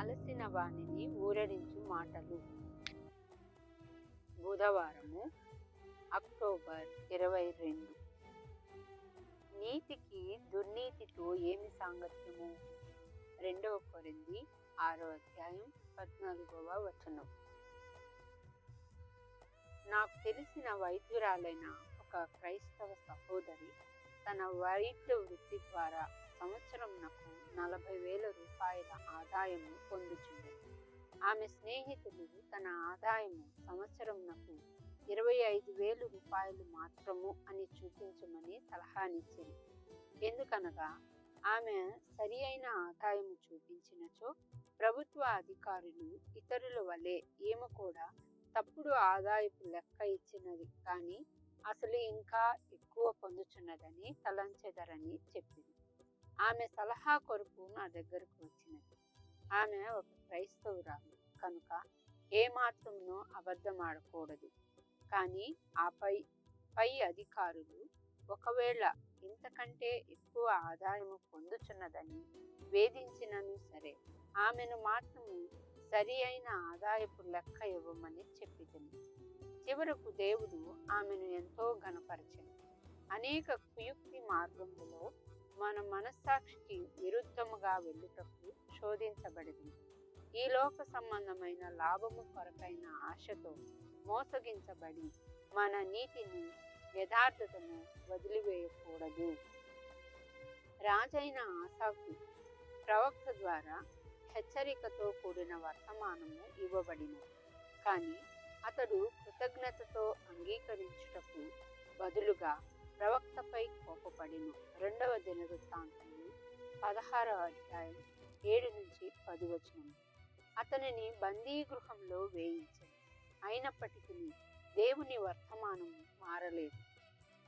అలసిన వాణిని ఊరడించు మాటలు. బుధవారము అక్టోబర్ ఇరవై రెండు. నీతికి దుర్నీతితో ఏమి సాంగత్యము? రెండవ కొరింది ఆరో అధ్యాయం పద్నాలుగవ వచనం. నాకు తెలిసిన వైద్యురాలైన ఒక క్రైస్తవ సహోదరి తన వైద్య వృత్తి ద్వారా సంవత్సరంనకు నలభై వేల రూపాయల ఆదాయము పొందుచుంది. ఆమె స్నేహితుడు తన ఆదాయము సంవత్సరంనకు ఇరవై ఐదు వేలు రూపాయలు మాత్రము అని చూపించమని సలహానిచ్చింది ఎందుకనగా ఆమె సరి అయిన ఆదాయము చూపించినచో ప్రభుత్వ అధికారులు ఇతరుల వలె ఈమె కూడా తప్పుడు ఆదాయపు లెక్క ఇచ్చినది కానీ అసలు ఇంకా ఎక్కువ పొందుచున్నదని తలంచెదరని చెప్పింది. ఆమె సలహా కొరకు నా దగ్గరకు వచ్చినది. ఆమె ఒక క్రైస్తవురాలు. కనుక ఏమాత్రమును అబద్ధమాడకూడదు. కానీ ఆ పై పై అధికారులు ఒకవేళ ఇంతకంటే ఎక్కువ ఆదాయము పొందుచున్నదని వేధించినను సరే ఆమెను మాత్రము సరి అయిన ఆదాయపు లెక్క ఇవ్వమని చెప్పితుంది చివరకు దేవుడు ఆమెను ఎంతో గనపరచను అనేక కుయుక్తి మార్గములో మన మనస్సాక్షికి విరుద్ధముగా వెళ్ళుటకు శోధించబడింది ఈ లోక సంబంధమైన లాభము కొరకైన ఆశతో మోసగించబడి మన నీతిని యథార్థతను వదిలివేయకూడదు. రాజైన ఆశాకు ప్రవక్త ద్వారా హెచ్చరికతో కూడిన వర్తమానము ఇవ్వబడినది. కానీ అతడు కృతజ్ఞతతో అంగీకరించుటకు బదులుగా ప్రవక్తపై కోపపడిను. రెండవ దినవృత్తాంతము పదహారవ అధ్యాయం ఏడు నుంచి పది వచనం అతనిని బందీగృహంలో వేయించింది అయినప్పటికీ దేవుని వర్తమానం మారలేదు.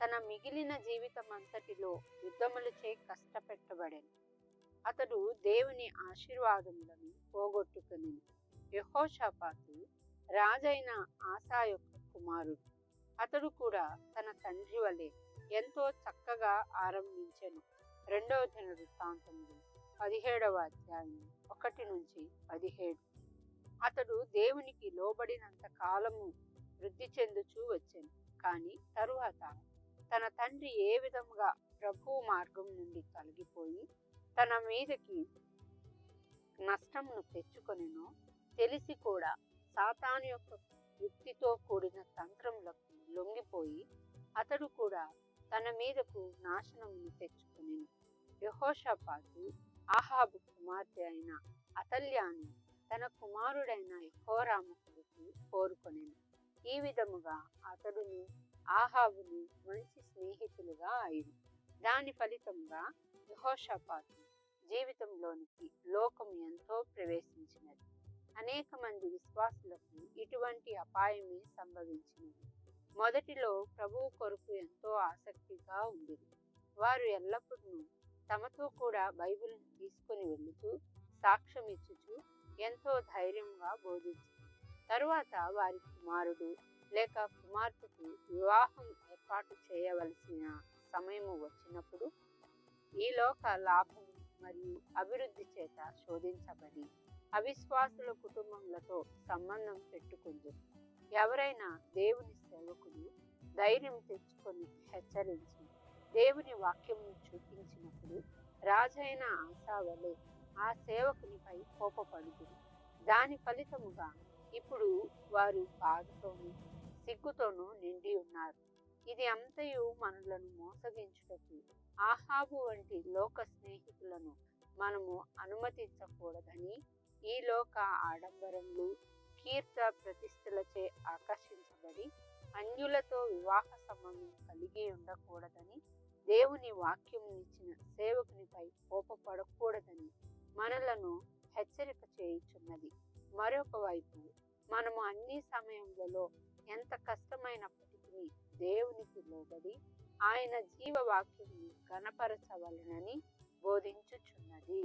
తన మిగిలిన జీవితం అంతటిలో యుద్ధములచే కష్టపెట్టబడెను. అతడు దేవుని ఆశీర్వాదములను పోగొట్టుకుని యహోషాపాతు రాజైన ఆశా యొక్క కుమారుడు. అతడు కూడా తన తండ్రి వలె ఎంతో చక్కగా ఆరంభించెను. రెండవ దిన పదిహేడవ అధ్యాయం ఒకటి నుంచి పదిహేడు. అతడు దేవునికి లోబడినంత కాలము వృద్ధి చెందుచూ వచ్చాను. కానీ తరువాత తన తండ్రి ఏ విధముగా ప్రభు మార్గం నుండి తొలగిపోయి తన మీదకి నష్టమును తెచ్చుకొనినో తెలిసి కూడా సాతాను యొక్క యుక్తితో కూడిన తంత్రములకు లొంగిపోయి అతడు కూడా తన మీదకు నాశనమును తెచ్చుకుని యహోషపాతు ఆహాబు కుమార్తె అయిన అతల్యాను తన కుమారుడైన యహోరాము కొడుకు కోరుకొనెను. ఈ విధముగా అతడును ఆహాబును మంచి స్నేహితులుగా అయిను దాని ఫలితంగా యహోషపాతు జీవితంలోనికి లోకం ఎంతో ప్రవేశించినది. అనేక మంది విశ్వాసులకు ఇటువంటి అపాయమే సంభవించినది. మొదటిలో ప్రభువు కొరకు ఎంతో ఆసక్తిగా ఉంది వారు ఎల్లప్పుడూ తమతో కూడా బైబిల్ను తీసుకుని వెళుతూ సాక్ష్యం ఇచ్చుచు ఎంతో ధైర్యంగా బోధించు తరువాత వారి కుమారుడు లేక కుమార్తెకు వివాహం ఏర్పాటు చేయవలసిన సమయము వచ్చినప్పుడు ఈ లోక లాభం మరియు అభివృద్ధి చేత శోధించబడి అవిశ్వాసుల కుటుంబములతో సంబంధం పెట్టుకుంది ఎవరైనా దేవుని సేవకుడు ధైర్యం తెచ్చుకొని హెచ్చరించి. దేవుని వాక్యమును చూపించినప్పుడు రాజైన ఆశావలే ఆ సేవకునిపై కోపపడుతుంది దాని ఫలితముగా ఇప్పుడు వారు బాధతోనూ సిగ్గుతోనూ నిండి ఉన్నారు. ఇది అంతయు మనలను మోసగించుటకు ఆహాబు వంటి లోక స్నేహితులను మనము అనుమతించకూడదని ఈ లోక ఆడంబరములు కీర్త ప్రతిష్టలచే ఆకర్షించబడి అన్యులతో వివాహ సంబంధం కలిగి ఉండకూడదని దేవుని వాక్యం ఇచ్చిన సేవకునిపై కోపపడకూడదని మనలను హెచ్చరిక చేయుచున్నది. మరొక వైపు మనము అన్ని సమయములలో ఎంత కష్టమైనప్పటికీ దేవునికి లోబడి ఆయన జీవవాక్యం గణపరచవలనని బోధించుచున్నది.